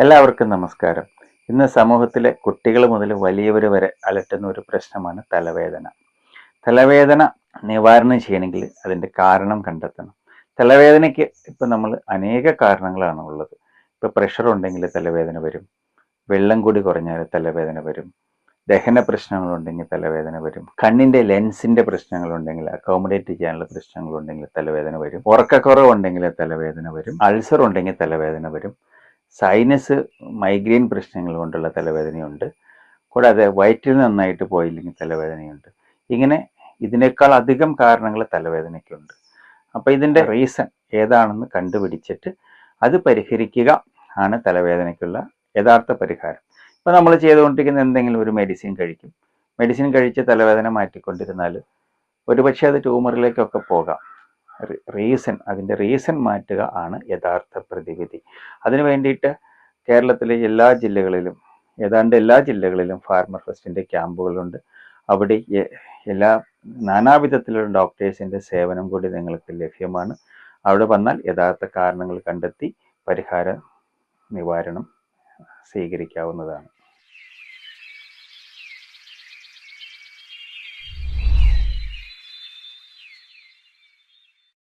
എല്ലാവർക്കും നമസ്കാരം. ഇന്ന് സമൂഹത്തിലെ കുട്ടികൾ മുതൽ വലിയവർ വരെ അലട്ടുന്ന ഒരു പ്രശ്നമാണ് തലവേദന. തലവേദന നിവാരണം ചെയ്യണമെങ്കിൽ അതിന്റെ കാരണം കണ്ടെത്തണം. തലവേദനയ്ക്ക് ഇപ്പം നമ്മൾ അനേക കാരണങ്ങളാണ് ഉള്ളത്. ഇപ്പോൾ പ്രഷർ ഉണ്ടെങ്കിൽ തലവേദന വരും. വെള്ളം കൂടി കുറഞ്ഞാൽ തലവേദന വരും. ദഹന പ്രശ്നങ്ങളുണ്ടെങ്കിൽ തലവേദന വരും. കണ്ണിന്റെ ലെൻസിന്റെ പ്രശ്നങ്ങളുണ്ടെങ്കിൽ അക്കോമഡേറ്റ് ചെയ്യാനുള്ള പ്രശ്നങ്ങളുണ്ടെങ്കിൽ തലവേദന വരും. ഉറക്കക്കുറവുണ്ടെങ്കിൽ തലവേദന വരും. അൾസർ ഉണ്ടെങ്കിൽ തലവേദന വരും. സൈനസ് മൈഗ്രെയിൻ പ്രശ്നങ്ങൾ കൊണ്ടുള്ള തലവേദനയുണ്ട്. കൂടാതെ വയറ്റിൽ നന്നായിട്ട് പോയില്ലെങ്കിൽ തലവേദനയുണ്ട്. ഇങ്ങനെ ഇതിനേക്കാൾ അധികം കാരണങ്ങൾ തലവേദനയ്ക്കുണ്ട്. അപ്പോൾ ഇതിന്റെ റീസൺ ഏതാണെന്ന് കണ്ടുപിടിച്ചിട്ട് അത് പരിഹരിക്കുക ആണ് തലവേദനയ്ക്കുള്ള യഥാർത്ഥ പരിഹാരം. ഇപ്പോൾ നമ്മൾ ചെയ്തുകൊണ്ടിരിക്കുന്ന എന്തെങ്കിലും ഒരു മെഡിസിൻ കഴിക്കും. മെഡിസിൻ കഴിച്ച് തലവേദന മാറ്റിക്കൊണ്ടിരുന്നാൽ ഒരുപക്ഷെ അത് ട്യൂമറിലേക്കൊക്കെ പോകാം. റീസൺ അതിന്റെ റീസൺ മാറ്റുക ആണ് യഥാർത്ഥ പ്രതിവിധി. അതിനു വേണ്ടിയിട്ട് കേരളത്തിലെ എല്ലാ ജില്ലകളിലും ഏതാണ്ട് എല്ലാ ജില്ലകളിലും ഫാർമർ ഫെസ്റ്റിന്റെ ക്യാമ്പുകളുണ്ട്. അവിടെ എല്ലാ നാനാവിധത്തിലുള്ള ഡോക്ടേഴ്സിന്റെ സേവനം കൂടി നിങ്ങൾക്ക് ലഭ്യമാണ്. അവിടെ വന്നാൽ യഥാർത്ഥ കാരണങ്ങൾ കണ്ടെത്തി പരിഹാര നിവാരണം സ്വീകരിക്കാവുന്നതാണ്.